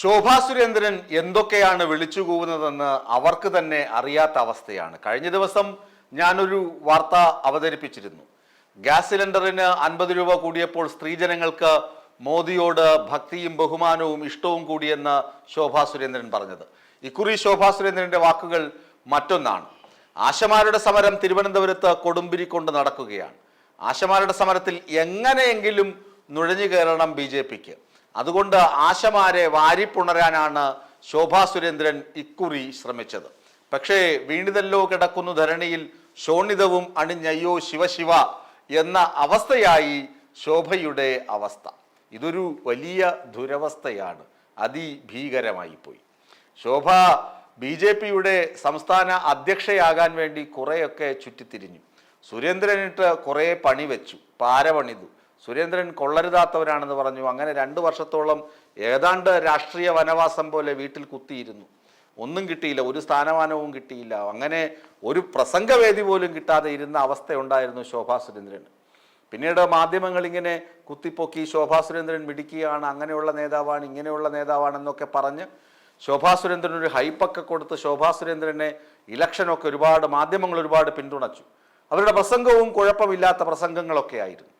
ശോഭാ സുരേന്ദ്രൻ എന്തൊക്കെയാണ് വിളിച്ചു കൂവുന്നതെന്ന് അവർക്ക് തന്നെ അറിയാത്ത അവസ്ഥയാണ്. കഴിഞ്ഞ ദിവസം ഞാനൊരു വാർത്ത അവതരിപ്പിച്ചിരുന്നു. ഗ്യാസ് സിലിണ്ടറിന് അൻപത് രൂപ കൂടിയപ്പോൾ സ്ത്രീജനങ്ങൾക്ക് മോദിയോട് ഭക്തിയും ബഹുമാനവും ഇഷ്ടവും കൂടിയെന്ന് ശോഭാ സുരേന്ദ്രൻ പറഞ്ഞത്. ഇക്കുറി ശോഭാ സുരേന്ദ്രന്റെ വാക്കുകൾ മറ്റൊന്നാണ്. ആശമാരുടെ സമരം തിരുവനന്തപുരത്ത് കൊടുമ്പിരി കൊണ്ട് നടക്കുകയാണ്. ആശമാരുടെ സമരത്തിൽ എങ്ങനെയെങ്കിലും നുഴഞ്ഞു കയറണം ബി ജെ പിക്ക്. അതുകൊണ്ട് ആശമാരെ വാരിപ്പുണരാനാണ് ശോഭാ സുരേന്ദ്രൻ ഇക്കുറി ശ്രമിച്ചത്. പക്ഷേ വീണിതല്ലോ കിടക്കുന്നു ധരണിയിൽ ശോണിതവും അണിഞ്ഞയ്യോ ശിവശിവ എന്ന അവസ്ഥയായി ശോഭയുടെ അവസ്ഥ. ഇതൊരു വലിയ ദുരവസ്ഥയാണ്. അതിഭീകരമായി പോയി ശോഭ ബി ജെ പിയുടെ സംസ്ഥാന അധ്യക്ഷയാകാൻ വേണ്ടി കുറേയൊക്കെ ചുറ്റിത്തിരിഞ്ഞു. സുരേന്ദ്രനിട്ട് കുറേ പണി വെച്ചു. പാരപണിതു സുരേന്ദ്രൻ കൊള്ളരുതാത്തവരാണെന്ന് പറഞ്ഞു. അങ്ങനെ രണ്ട് വർഷത്തോളം ഏതാണ്ട് രാഷ്ട്രീയ വനവാസം പോലെ വീട്ടിൽ കുത്തിയിരുന്നു. ഒന്നും കിട്ടിയില്ല ഒരു സ്ഥാനമാനവും കിട്ടിയില്ല. അങ്ങനെ ഒരു പ്രസംഗവേദി പോലും കിട്ടാതെ ഇരുന്ന അവസ്ഥയുണ്ടായിരുന്നു ശോഭാ സുരേന്ദ്രൻ. പിന്നീട് മാധ്യമങ്ങൾ ഇങ്ങനെ കുത്തിപ്പൊക്കി ശോഭാ സുരേന്ദ്രൻ മിടിക്കുകയാണ് അങ്ങനെയുള്ള നേതാവാണ് ഇങ്ങനെയുള്ള നേതാവാണെന്നൊക്കെ പറഞ്ഞ് ശോഭാ സുരേന്ദ്രൻ ഒരു ഹൈപ്പൊക്കെ കൊടുത്ത് ശോഭാ സുരേന്ദ്രനെ ഇലക്ഷനൊക്കെ ഒരുപാട് മാധ്യമങ്ങൾ ഒരുപാട് പിന്തുണച്ചു. അവരുടെ പ്രസംഗവും കുഴപ്പമില്ലാത്ത പ്രസംഗങ്ങളൊക്കെ ആയിരുന്നു.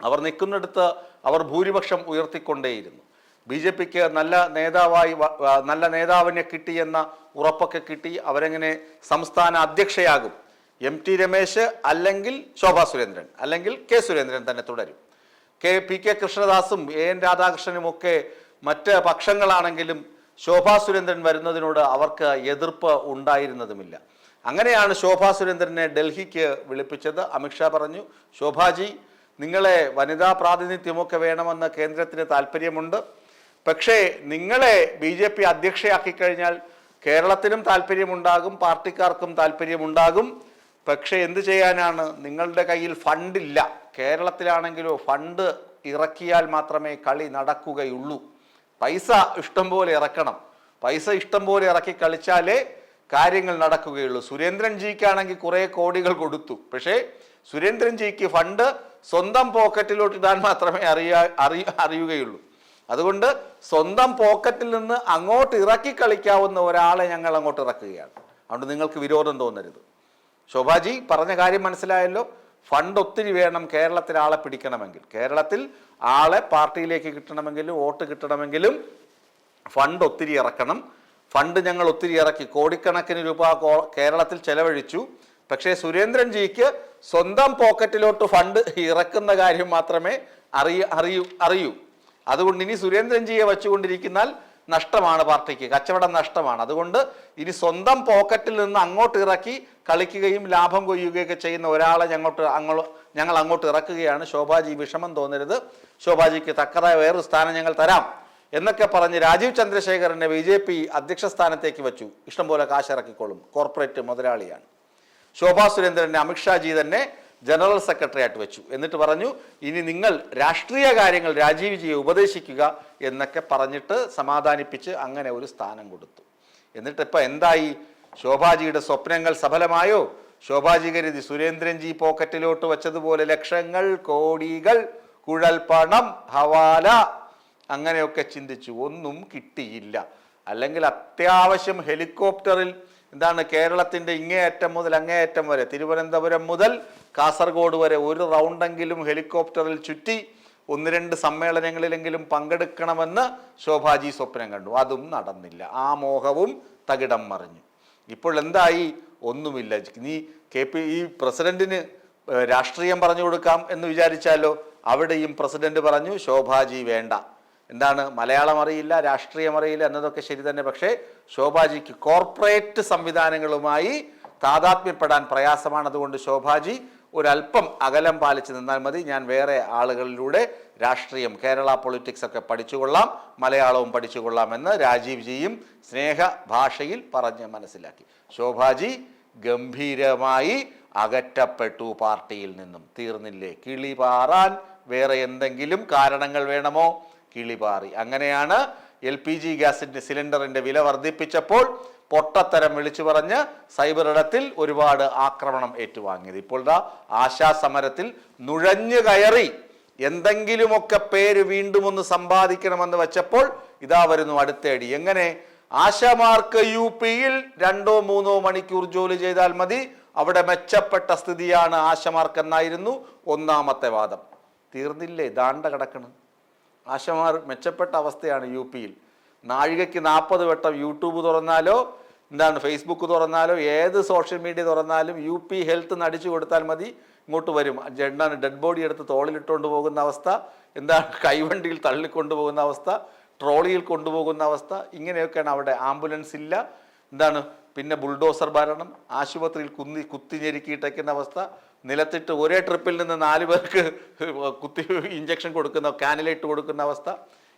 അവർ നിൽക്കുന്നിടത്ത് അവർ ഭൂരിപക്ഷം ഉയർത്തിക്കൊണ്ടേയിരുന്നു. ബി ജെ പിക്ക് നല്ല നേതാവായി നല്ല നേതാവിനെ കിട്ടിയെന്ന ഉറപ്പൊക്കെ കിട്ടി അവരെങ്ങനെ സംസ്ഥാന അധ്യക്ഷയാകും. എം ടി രമേശ് അല്ലെങ്കിൽ ശോഭാ സുരേന്ദ്രൻ അല്ലെങ്കിൽ കെ സുരേന്ദ്രൻ തന്നെ തുടരും. കെ പി കെ കൃഷ്ണദാസും എ എൻ രാധാകൃഷ്ണനും ഒക്കെ മറ്റ് പക്ഷങ്ങളാണെങ്കിലും ശോഭാ സുരേന്ദ്രൻ വരുന്നതിനോട് അവർക്ക് എതിർപ്പ് ഉണ്ടായിരുന്നതുമില്ല. അങ്ങനെയാണ് ശോഭാ സുരേന്ദ്രനെ ഡൽഹിക്ക് വിളിപ്പിച്ചത്. അമിത്ഷാ പറഞ്ഞു ശോഭാജി നിങ്ങളെ വനിതാ പ്രാതിനിധ്യമൊക്കെ വേണമെന്ന് കേന്ദ്രത്തിന് താല്പര്യമുണ്ട്. പക്ഷേ നിങ്ങളെ ബി ജെ പി അധ്യക്ഷയാക്കി കഴിഞ്ഞാൽ കേരളത്തിനും താല്പര്യമുണ്ടാകും പാർട്ടിക്കാർക്കും താല്പര്യമുണ്ടാകും. പക്ഷേ എന്ത് ചെയ്യാനാണ്? നിങ്ങളുടെ കയ്യിൽ ഫണ്ടില്ല. കേരളത്തിലാണെങ്കിലോ ഫണ്ട് ഇറക്കിയാൽ മാത്രമേ കളി നടക്കുകയുള്ളൂ. പൈസ ഇഷ്ടം പോലെ ഇറക്കണം. പൈസ ഇഷ്ടം പോലെ ഇറക്കി കളിച്ചാലേ കാര്യങ്ങൾ നടക്കുകയുള്ളൂ. സുരേന്ദ്രൻ ജിക്കാണെങ്കിൽ കുറേ കോടികൾ കൊടുത്തു. പക്ഷേ സുരേന്ദ്രൻ ജിക്ക് ഫണ്ട് സ്വന്തം പോക്കറ്റിലോട്ട് ഇടാൻ മാത്രമേ അറിയ അറിയ അറിയുകയുള്ളൂ. അതുകൊണ്ട് സ്വന്തം പോക്കറ്റിൽ നിന്ന് അങ്ങോട്ട് ഇറക്കി കളിക്കാവുന്ന ഒരാളെ ഞങ്ങൾ അങ്ങോട്ട് ഇറക്കുകയാണ്. അതുകൊണ്ട് നിങ്ങൾക്ക് വിരോധം തോന്നരുത്. ശോഭാജി പറഞ്ഞ കാര്യം മനസ്സിലായല്ലോ. ഫണ്ട് ഒത്തിരി വേണം കേരളത്തിൽ ആളെ പിടിക്കണമെങ്കിൽ. കേരളത്തിൽ ആളെ പാർട്ടിയിലേക്ക് കിട്ടണമെങ്കിലും വോട്ട് കിട്ടണമെങ്കിലും ഫണ്ട് ഒത്തിരി ഇറക്കണം. ഫണ്ട് ഞങ്ങൾ ഒത്തിരി ഇറക്കി. കോടിക്കണക്കിന് രൂപ കേരളത്തിൽ ചെലവഴിച്ചു. പക്ഷേ സുരേന്ദ്രൻ ജിക്ക് സ്വന്തം പോക്കറ്റിലോട്ട് ഫണ്ട് ഇറക്കുന്ന കാര്യം മാത്രമേ അറിയ അറിയൂ അറിയൂ. അതുകൊണ്ട് ഇനി സുരേന്ദ്രൻ ജിയെ വെച്ചുകൊണ്ടിരിക്കുന്നാൽ നഷ്ടമാണ് പാർട്ടിക്ക് കച്ചവടം നഷ്ടമാണ്. അതുകൊണ്ട് ഇനി സ്വന്തം പോക്കറ്റിൽ നിന്ന് അങ്ങോട്ട് ഇറക്കി കളിക്കുകയും ലാഭം കൊയ്യുകയൊക്കെ ചെയ്യുന്ന ഒരാളെ ഞങ്ങോട്ട് അങ്ങോ ഞങ്ങൾ അങ്ങോട്ട് ഇറക്കുകയാണ്. ശോഭാജി വിഷമം തോന്നരുത്. ശോഭാജിക്ക് തക്കതായ വേറൊരു സ്ഥാനം ഞങ്ങൾ തരാം എന്നൊക്കെ പറഞ്ഞ് രാജീവ് ചന്ദ്രശേഖരനെ ബി ജെ പി അധ്യക്ഷ സ്ഥാനത്തേക്ക് വെച്ചു. ഇഷ്ടംപോലെ കാശിറക്കിക്കോളും കോർപ്പറേറ്റ് മുതലാളിയാണ്. ശോഭാ സുരേന്ദ്രനെ അമിത്ഷാജി തന്നെ ജനറൽ സെക്രട്ടറി ആയിട്ട് വെച്ചു. എന്നിട്ട് പറഞ്ഞു ഇനി നിങ്ങൾ രാഷ്ട്രീയ കാര്യങ്ങൾ രാജീവ് ജിയെ ഉപദേശിക്കുക എന്നൊക്കെ പറഞ്ഞിട്ട് സമാധാനിപ്പിച്ച് അങ്ങനെ ഒരു സ്ഥാനം കൊടുത്തു. എന്നിട്ട് ഇപ്പം എന്തായി? ശോഭാജിയുടെ സ്വപ്നങ്ങൾ സഫലമായോ? ശോഭാജി കരുതി സുരേന്ദ്രൻജി പോക്കറ്റിലോട്ട് വെച്ചതുപോലെ ലക്ഷങ്ങൾ കോടികൾ കുഴൽപ്പണം ഹവാല അങ്ങനെയൊക്കെ ചിന്തിച്ചു. ഒന്നും കിട്ടിയില്ല. അല്ലെങ്കിൽ അത്യാവശ്യം ഹെലികോപ്റ്ററിൽ എന്താണ് കേരളത്തിന്റെ ഇങ്ങേയറ്റം മുതൽ അങ്ങേയറ്റം വരെ തിരുവനന്തപുരം മുതൽ കാസർഗോഡ് വരെ ഒരു റൗണ്ടെങ്കിലും ഹെലികോപ്റ്ററിൽ ചുറ്റി ഒന്ന് രണ്ട് സമ്മേളനങ്ങളിലെങ്കിലും പങ്കെടുക്കണമെന്ന് ശോഭാജി സ്വപ്നം കണ്ടു. അതും നടന്നില്ല. ആ മോഹവും തകിടം മറിഞ്ഞു. ഇപ്പോൾ എന്തായി? ഒന്നുമില്ല. നീ കെ പി ഈ പ്രസിഡന്റിന് രാഷ്ട്രീയം പറഞ്ഞു കൊടുക്കാം എന്ന് വിചാരിച്ചാലോ? അവിടെയും പ്രസിഡന്റ് പറഞ്ഞു ശോഭാജി വേണ്ട. എന്താണ് മലയാളം അറിയില്ല രാഷ്ട്രീയം അറിയില്ല എന്നതൊക്കെ ശരി തന്നെ. പക്ഷേ ശോഭാജിക്ക് കോർപ്പറേറ്റ് സംവിധാനങ്ങളുമായി താതാത്മ്യപ്പെടാൻ പ്രയാസമാണ് അതുകൊണ്ട് ശോഭാജി ഒരല്പം അകലം പാലിച്ച് നിന്നാൽ മതി. ഞാൻ വേറെ ആളുകളിലൂടെ രാഷ്ട്രീയം കേരള പൊളിറ്റിക്സ് ഒക്കെ പഠിച്ചുകൊള്ളാം മലയാളവും പഠിച്ചുകൊള്ളാം എന്ന് രാജീവ് ജിയും സ്നേഹ ഭാഷയിൽ പറഞ്ഞ് മനസ്സിലാക്കി. ശോഭാജി ഗംഭീരമായി അകറ്റപ്പെട്ടു പാർട്ടിയിൽ നിന്നും. തീർന്നില്ലേ? കിളി പാറാൻ വേറെ എന്തെങ്കിലും കാരണങ്ങൾ വേണമോ? കിളിപാറി. അങ്ങനെയാണ് എൽ പി ജി ഗ്യാസിന്റെ സിലിണ്ടറിന്റെ വില വർദ്ധിപ്പിച്ചപ്പോൾ പൊട്ടത്തരം വിളിച്ചു പറഞ്ഞ് സൈബർ ഇടത്തിൽ ഒരുപാട് ആക്രമണം ഏറ്റുവാങ്ങിയത്. ഇപ്പോൾ ദാ ആശാസമരത്തിൽ നുഴഞ്ഞു കയറി എന്തെങ്കിലുമൊക്കെ പേര് വീണ്ടും ഒന്ന് സമ്പാദിക്കണമെന്ന് വെച്ചപ്പോൾ ഇതാ വരുന്നു അടുത്തേടി. എങ്ങനെ? ആശമാർക്ക് യു പിയിൽ രണ്ടോ മൂന്നോ മണിക്കൂർ ജോലി ചെയ്താൽ മതി. അവിടെ മെച്ചപ്പെട്ട സ്ഥിതിയാണ് ആശമാർക്ക് എന്നായിരുന്നു ഒന്നാമത്തെ വാദം. തീർന്നില്ലേ? ദാണ്ട കിടക്കണം. ആശമാർ മെച്ചപ്പെട്ട അവസ്ഥയാണ് യു പിയിൽ. നാഴികയ്ക്ക് നാൽപ്പത് വട്ടം യൂട്യൂബ് തുറന്നാലോ എന്താണ് ഫേസ്ബുക്ക് തുറന്നാലോ ഏത് സോഷ്യൽ മീഡിയ തുറന്നാലും യു പി ഹെൽത്ത് നടിച്ചു കൊടുത്താൽ മതി ഇങ്ങോട്ട് വരും. ജെണ്ടാണ് ഡെഡ് ബോഡി എടുത്ത് തോളിലിട്ടുകൊണ്ട് പോകുന്ന അവസ്ഥ എന്താണ് കൈവണ്ടിയിൽ തള്ളിക്കൊണ്ടു പോകുന്ന അവസ്ഥ ട്രോളിയിൽ കൊണ്ടുപോകുന്ന അവസ്ഥ ഇങ്ങനെയൊക്കെയാണ് അവിടെ ആംബുലൻസ് ഇല്ല. എന്താണ് പിന്നെ ബുൾഡോസർ ഭരണം ആശുപത്രിയിൽ കുന്നി കുത്തിഞ്ഞെരുക്കിയിട്ടേക്കുന്ന അവസ്ഥ നിലത്തിട്ട് ഒരേ ട്രിപ്പിൽ നിന്ന് നാല് പേർക്ക് കുത്തി ഇഞ്ചക്ഷൻ കൊടുക്കുന്ന കാനലേറ്റ് കൊടുക്കുന്ന അവസ്ഥ.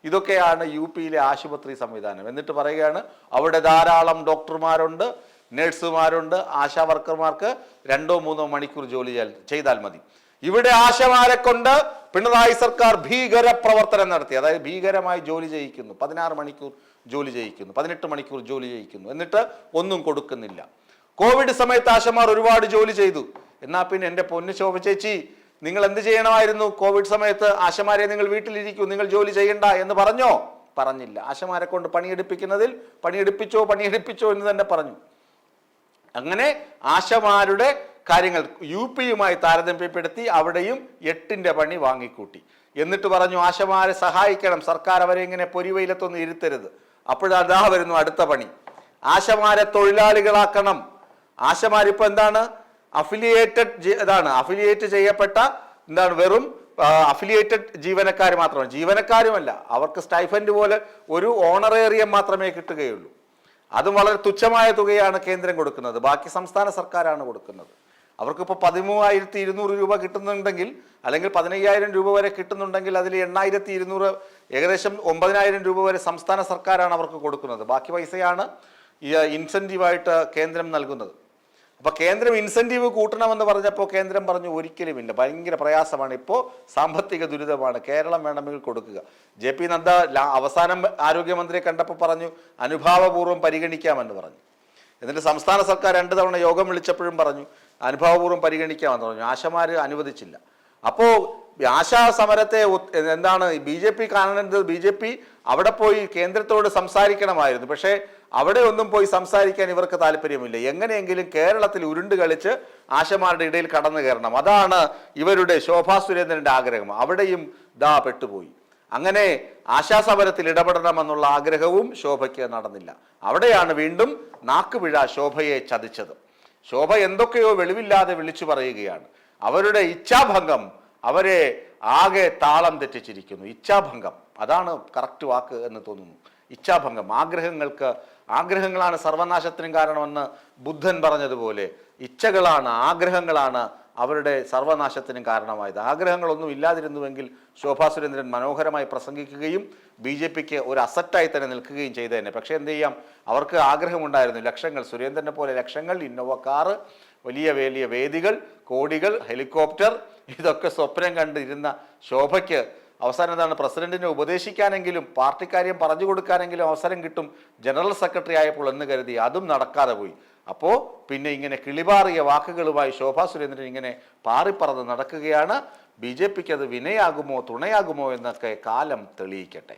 ഇതൊക്കെയാണ് യു പിയിലെ ആശുപത്രി സംവിധാനം. എന്നിട്ട് പറയുകയാണ് അവിടെ ധാരാളം ഡോക്ടർമാരുണ്ട് നഴ്സുമാരുണ്ട് ആശാ വർക്കർമാർക്ക് രണ്ടോ മൂന്നോ മണിക്കൂർ ജോലി ചെയ്താൽ മതി. ഇവിടെ ആശമാരെ കൊണ്ട് പിണറായി സർക്കാർ ഭീകര പ്രവർത്തനം നടത്തി. അതായത് ഭീകരമായി ജോലി ചെയ്യിക്കുന്നു. പതിനാറ് മണിക്കൂർ ജോലി ചെയ്യിക്കുന്നു. പതിനെട്ട് മണിക്കൂർ ജോലി ചെയ്യിക്കുന്നു. എന്നിട്ട് ഒന്നും കൊടുക്കുന്നില്ല. കോവിഡ് സമയത്ത് ആശമാർ ഒരുപാട് ജോലി ചെയ്തു. എന്നാ പിന്നെ എന്റെ പൊന്നു ശോഭ ചേച്ചി നിങ്ങൾ എന്ത് ചെയ്യണമായിരുന്നു? കോവിഡ് സമയത്ത് ആശമാരെ നിങ്ങൾ വീട്ടിലിരിക്കൂ നിങ്ങൾ ജോലി ചെയ്യണ്ട എന്ന് പറഞ്ഞോ? പറഞ്ഞില്ല. ആശമാരെ കൊണ്ട് പണിയെടുപ്പിക്കുന്നതിൽ പണിയെടുപ്പിച്ചോ പണിയെടുപ്പിച്ചോ എന്ന് തന്നെ പറഞ്ഞു. അങ്ങനെ ആശമാരുടെ കാര്യങ്ങൾ യു പിയുമായി താരതമ്യപ്പെടുത്തി അവിടെയും എട്ടിന്റെ പണി വാങ്ങിക്കൂട്ടി. എന്നിട്ട് പറഞ്ഞു ആശമാരെ സഹായിക്കണം സർക്കാർ അവരെ ഇങ്ങനെ പൊരിവയിലത്തൊന്നും ഇരുത്തരുത്. അപ്പോഴതാ വരുന്നു അടുത്ത പണി. ആശമാരെ തൊഴിലാളികളാക്കണം. ആശമാരിപ്പോൾ എന്താണ്? അഫിലിയേറ്റഡ് ഇതാണ് അഫിലിയേറ്റ് ചെയ്യപ്പെട്ട എന്താണ് വെറും അഫിലിയേറ്റഡ് ജീവനക്കാർ മാത്രമാണ്. ജീവനക്കാരുമല്ല അവർക്ക് സ്റ്റൈഫൻഡ് പോലെ ഒരു ഓണറേറിയം മാത്രമേ കിട്ടുകയുള്ളൂ. അതും വളരെ തുച്ഛമായ തുകയാണ് കേന്ദ്രം കൊടുക്കുന്നത്. ബാക്കി സംസ്ഥാന സർക്കാരാണ് കൊടുക്കുന്നത്. അവർക്കിപ്പോൾ പതിമൂവായിരത്തി ഇരുന്നൂറ് രൂപ കിട്ടുന്നുണ്ടെങ്കിൽ അല്ലെങ്കിൽ പതിനയ്യായിരം രൂപ വരെ കിട്ടുന്നുണ്ടെങ്കിൽ അതിൽ എണ്ണായിരത്തി ഇരുന്നൂറ് ഏകദേശം ഒമ്പതിനായിരം രൂപ വരെ സംസ്ഥാന സർക്കാരാണ് അവർക്ക് കൊടുക്കുന്നത്. ബാക്കി പൈസയാണ് ഈ ഇൻസെന്റീവായിട്ട് കേന്ദ്രം നൽകുന്നത്. അപ്പൊ കേന്ദ്രം ഇൻസെന്റീവ് കൂട്ടണമെന്ന് പറഞ്ഞപ്പോൾ കേന്ദ്രം പറഞ്ഞു ഒരിക്കലുമില്ല ഭയങ്കര പ്രയാസമാണ്. ഇപ്പോൾ സാമ്പത്തിക ദുരിതമാണ്. കേരളം വേണമെങ്കിൽ കൊടുക്കുക. ജെ പി നദ്ദ അവസാനം ആരോഗ്യമന്ത്രിയെ കണ്ടപ്പോൾ പറഞ്ഞു അനുഭാവപൂർവം പരിഗണിക്കാമെന്ന് പറഞ്ഞു. എന്നിട്ട് സംസ്ഥാന സർക്കാർ രണ്ട് തവണ യോഗം വിളിച്ചപ്പോഴും പറഞ്ഞു അനുഭാവപൂർവം പരിഗണിക്കാമെന്ന് പറഞ്ഞു. ആശമാര് അനുവദിച്ചില്ല. അപ്പോൾ ആശാ സമരത്തെ എന്താണ് ബി ജെ പി കാണുന്നത് ബി ജെ പി അവിടെ പോയി കേന്ദ്രത്തോട് സംസാരിക്കണമായിരുന്നു. പക്ഷേ അവിടെ ഒന്നും പോയി സംസാരിക്കാൻ ഇവർക്ക് താല്പര്യമില്ല. എങ്ങനെയെങ്കിലും കേരളത്തിൽ ഉരുണ്ട് കളിച്ച് ആശമാരുടെ ഇടയിൽ കടന്നു കയറണം. അതാണ് ഇവരുടെ ശോഭാ സുരേന്ദ്രന്റെ ആഗ്രഹം. അവിടെയും ദാ പെട്ടുപോയി. അങ്ങനെ ആശാസമരത്തിൽ ഇടപെടണമെന്നുള്ള ആഗ്രഹവും ശോഭയ്ക്ക് നടന്നില്ല. അവിടെയാണ് വീണ്ടും നാക്കുപിഴ ശോഭയെ ചതിച്ചത്. ശോഭ എന്തൊക്കെയോ വെളിവില്ലാതെ വിളിച്ചു പറയുകയാണ്. അവരുടെ ഇച്ഛാഭംഗം അവരെ ആകെ താളം തെറ്റിച്ചിരിക്കുന്നു. ഇച്ഛാഭംഗം. അതാണ് കറക്റ്റ് വാക്ക് എന്ന് തോന്നുന്നു. ഇച്ഛാഭംഗം ആഗ്രഹങ്ങൾക്ക് ആഗ്രഹങ്ങളാണ് സർവനാശത്തിനും കാരണമെന്ന് ബുദ്ധൻ പറഞ്ഞതുപോലെ ഇച്ഛകളാണ് ആഗ്രഹങ്ങളാണ് അവരുടെ സർവനാശത്തിനും കാരണമായത്. ആഗ്രഹങ്ങളൊന്നും ഇല്ലാതിരുന്നുവെങ്കിൽ ശോഭാ സുരേന്ദ്രൻ മനോഹരമായി പ്രസംഗിക്കുകയും ബി ജെ പിക്ക് ഒരു അസറ്റായി തന്നെ നിൽക്കുകയും ചെയ്തതന്നെ പക്ഷേ എന്ത് ചെയ്യാം? അവർക്ക് ആഗ്രഹമുണ്ടായിരുന്നു. ലക്ഷങ്ങൾ സുരേന്ദ്രനെ പോലെ ലക്ഷങ്ങൾ ഇന്നോവ കാറ് വലിയ വലിയ വേദികൾ കോടികൾ ഹെലികോപ്റ്റർ ഇതൊക്കെ സ്വപ്നം കണ്ടിരുന്ന ശോഭയ്ക്ക് അവസാനം എന്താണ്? പ്രസിഡന്റിനെ ഉപദേശിക്കാനെങ്കിലും പാർട്ടി കാര്യം പറഞ്ഞു കൊടുക്കാനെങ്കിലും അവസരം കിട്ടും. ജനറൽ സെക്രട്ടറി ആയപ്പോൾ എന്ന് കരുതി അതും നടക്കാതെ പോയി. അപ്പോൾ പിന്നെ ഇങ്ങനെ കിളിപാറിയ വാക്കുകളുമായി ശോഭാ സുരേന്ദ്രൻ ഇങ്ങനെ പാറിപ്പറന്ന് നടക്കുകയാണ്. ബി ജെ പിക്ക് അത് വിനയാകുമോ തുണയാകുമോ എന്നൊക്കെ കാലം തെളിയിക്കട്ടെ.